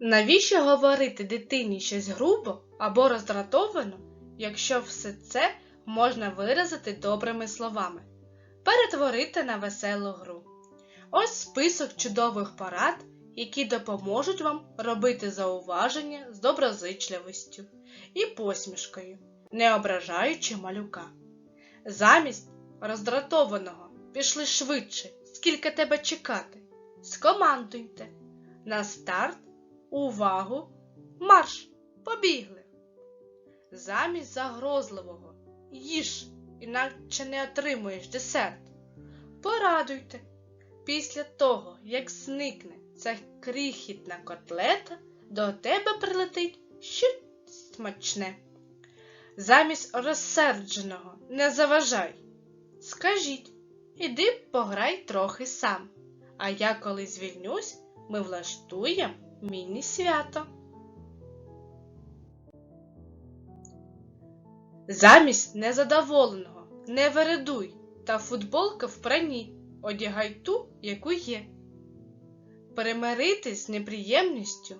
Навіщо говорити дитині щось грубо або роздратовано, якщо все це можна виразити добрими словами? Перетворити на веселу гру. Ось список чудових порад, які допоможуть вам робити зауваження з доброзичливістю і посмішкою, не ображаючи малюка. Замість роздратованого пішли швидше, скільки тебе чекати. Скомандуйте. На старт, увагу, марш! Побігли. Замість загрозливого їж, інакше не отримуєш десерт. Порадуйте. Після того, як зникне ця крихітна котлета, до тебе прилетить щось смачне. Замість розсердженого не заважай. Скажіть, іди пограй трохи сам. А я коли звільнюсь, ми влаштуємо міні-свято. Замість незадоволеного не вередуй та футболка в прані, одягай ту, яку є. Примиритись з неприємністю.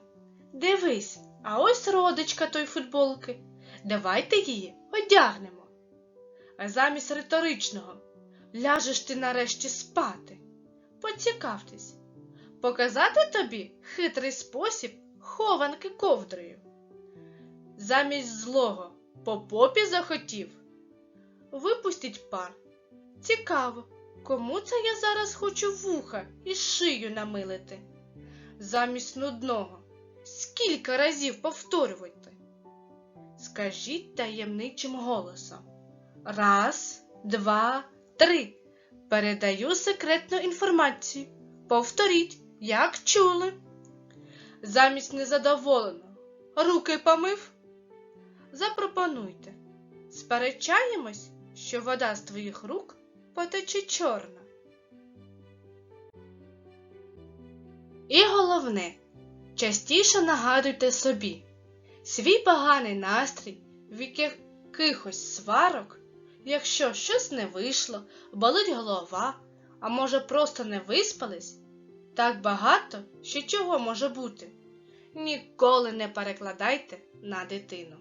Дивись, а ось родичка той футболки. Давайте її одягнемо. А замість риторичного ляжеш ти нарешті спати. Поцікавтесь, показати тобі хитрий спосіб хованки ковдрою. Замість злого по попі захотів. Випустіть пар. Цікаво, кому це я зараз хочу вуха і шию намилити. Замість нудного. Скільки разів повторювати? Скажіть таємничим голосом. Раз, два, три. Передаю секретну інформацію. Повторіть, як чули. Замість незадоволеного. Руки помив. Запропонуйте. Сперечаємось, що вода з твоїх рук потече чорна. І головне, частіше нагадуйте собі, свій поганий настрій в якихось сварок, якщо щось не вийшло, болить голова, а може просто не виспались, так багато, що чого може бути. Ніколи не перекладайте на дитину.